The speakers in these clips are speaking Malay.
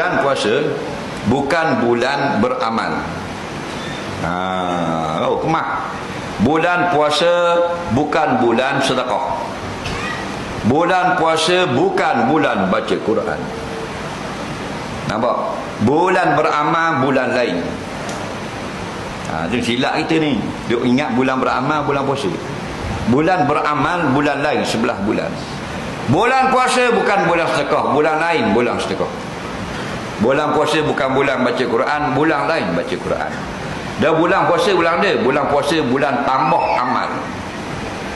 bulan puasa bukan bulan beramal. Ha, oh, kemak. Bulan puasa bukan bulan sedekah. Bulan puasa bukan bulan baca Quran. Nampak? Bulan beramal bulan lain. Ha, itu silap kita ni. Duk ingat bulan beramal bulan puasa. Bulan beramal bulan lain sebelah bulan. Bulan puasa bukan bulan sedekah, bulan lain bulan sedekah. Bulan puasa bukan bulan baca Quran, bulan lain baca Quran. Dan bulan puasa bulan dia, bulan puasa bulan tambah amal.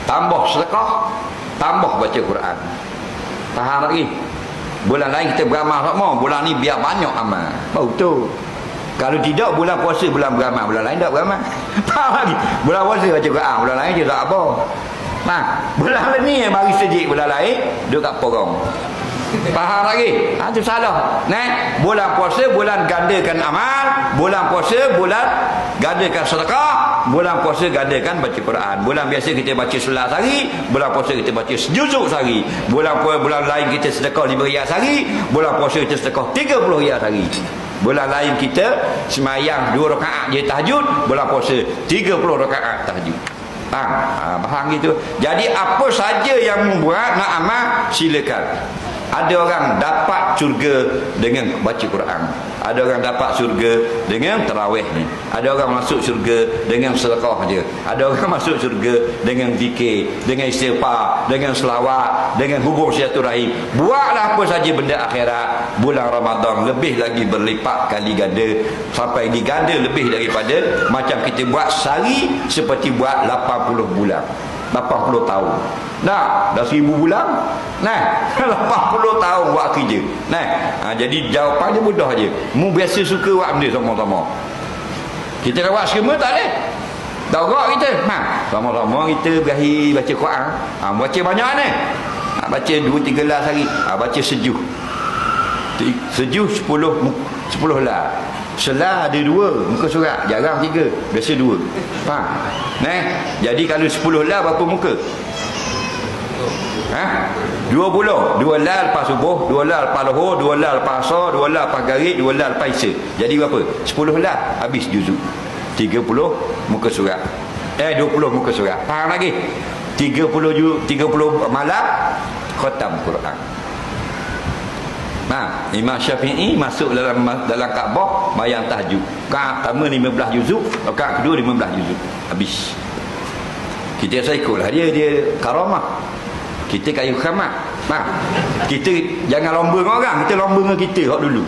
Tambah sedekah, tambah baca Quran. Faham lagi? Bulan lain kita beramal semua, bulan ni biar banyak amal. Baru tu. Kalau tidak bulan puasa bulan beramal, bulan lain tak beramal. Faham lagi? Bulan puasa baca Quran, bulan lain dia tak apa. Nah, bulan ni yang bagi sejik bulan lain, dia tak porong. Faham lagi? Ha, itu salah. Nah, bulan puasa bulan gandakan amal, bulan puasa bulan gandakan sedekah, bulan puasa gandakan baca Quran. Bulan biasa kita baca sebelas hari, bulan puasa kita baca sejuzuk sehari. Bulan puasa bulan lain kita sedekah lima riyal sehari, bulan puasa kita sedekah tiga puluh riyal sehari. Bulan lain kita semayang dua rakaat je tahajud, bulan puasa tiga puluh rakaat tahajud. Faham? Ha, faham gitu. Jadi apa saja yang membuat nak amal silakan. Ada orang dapat syurga dengan baca Quran. Ada orang dapat syurga dengan tarawih ni. Ada orang masuk syurga dengan sedekah dia. Ada orang masuk syurga dengan zikir, dengan istighfar, dengan selawat, dengan hubung silaturahim. Buatlah apa saja benda akhirat bulan Ramadan lebih lagi berlipat kali ganda sampai diganda lebih daripada macam kita buat sehari seperti buat 80 bulan. 80 tahun. Nah, dah 1000 bulan. Nah, 80 tahun buat kerja. Nah, ha, jadi jawapannya mudah aje. Mu biasa suka buat benda sama-sama. Kita nak buat semua tak. Dah gerak kita. Ha, sama-sama kita berakhir baca Quran. Ha, baca banyak ni. Ha, baca 2 3 lah sehari. Ha, baca sejuh. Sejuh 10 10 lah. Selah ada dua muka surat, jarang tiga, biasa dua. Faham? Nah, jadi kalau sepuluh lah berapa muka? Ha? Dua puluh. Dua lah lepas subuh, dua lah lepas lohor, dua lah lepas asar, dua lah lepas garit, dua lah lepas isya. Jadi berapa? Sepuluh lah habis juzuk. Tiga puluh muka surat. Eh, dua puluh muka surat. Faham lagi? Tiga puluh, tiga puluh malam, khatam Quran. Nah, Imam Syafi'i masuk dalam dalam Kaabah bayang tahajud. Rakaat pertama 15 juzuk, rakaat kedua 15 juzuk. Habis. Kita rasa ikutlah dia dia karamah. Kita kayu khamat. Nah, kita jangan lomba dengan orang, kita lomba dengan kita hak dulu.